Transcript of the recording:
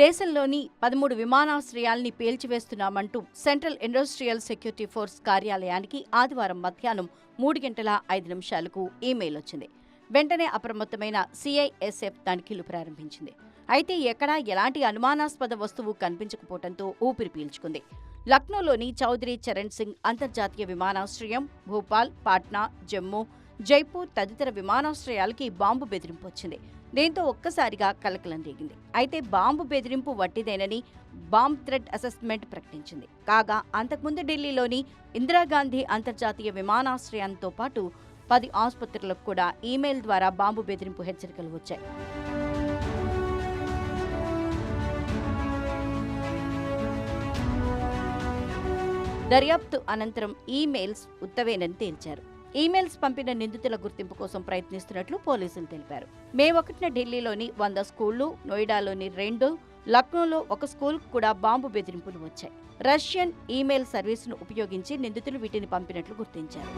దేశంలోని పదమూడు విమానాశ్రయాల్ని పేల్చివేస్తున్నామంటూ సెంట్రల్ ఇండస్ట్రియల్ సెక్యూరిటీ ఫోర్స్ కార్యాలయానికి ఆదివారం మధ్యాహ్నం మూడు గంటల ఐదు నిమిషాలకు ఈమెయిల్ వచ్చింది. వెంటనే అప్రమత్తమైన సిఐఎస్ఎఫ్ తనిఖీలు ప్రారంభించింది. అయితే ఎక్కడా ఎలాంటి అనుమానాస్పద వస్తువు కనిపించకపోవడంతో ఊపిరి పీల్చుకుంది. లక్నోలోని చౌదరి చరణ్ సింగ్ అంతర్జాతీయ విమానాశ్రయం భూపాల్ పాట్నా జమ్మూ జైపూర్ తదితర విమానాశ్రయాలకి బాంబు బెదిరింపు వచ్చింది. దీంతో ఒక్కసారిగా కలకలం రేగింది. అయితే బాంబు బెదిరింపు వట్టిదేనని బాంబ్ థ్రెడ్ అసెస్మెంట్ ప్రకటించింది. కాగా అంతకుముందు ఢిల్లీలోని ఇందిరాగాంధీ అంతర్జాతీయ విమానాశ్రయంతో పాటు పది ఆసుపత్రులకు కూడా ఈమెయిల్ ద్వారా బాంబు బెదిరింపు హెచ్చరికలు వచ్చాయి. దర్యాప్తు అనంతరం ఈమెయిల్స్ ఉత్తవేనని తేల్చారు. ఈమెయిల్స్ పంపిన నిందితుల గుర్తింపు కోసం ప్రయత్నిస్తున్నట్లు పోలీసులు తెలిపారు. మే ఒకటిన ఢిల్లీలోని వంద స్కూళ్ళు నోయిడాలోని రెండు లక్నోలో ఒక స్కూల్ కూడా బాంబు బెదిరింపులు వచ్చాయి. రష్యన్ ఈమెయిల్ సర్వీసును ఉపయోగించి నిందితులు వీటిని పంపినట్లు గుర్తించారు.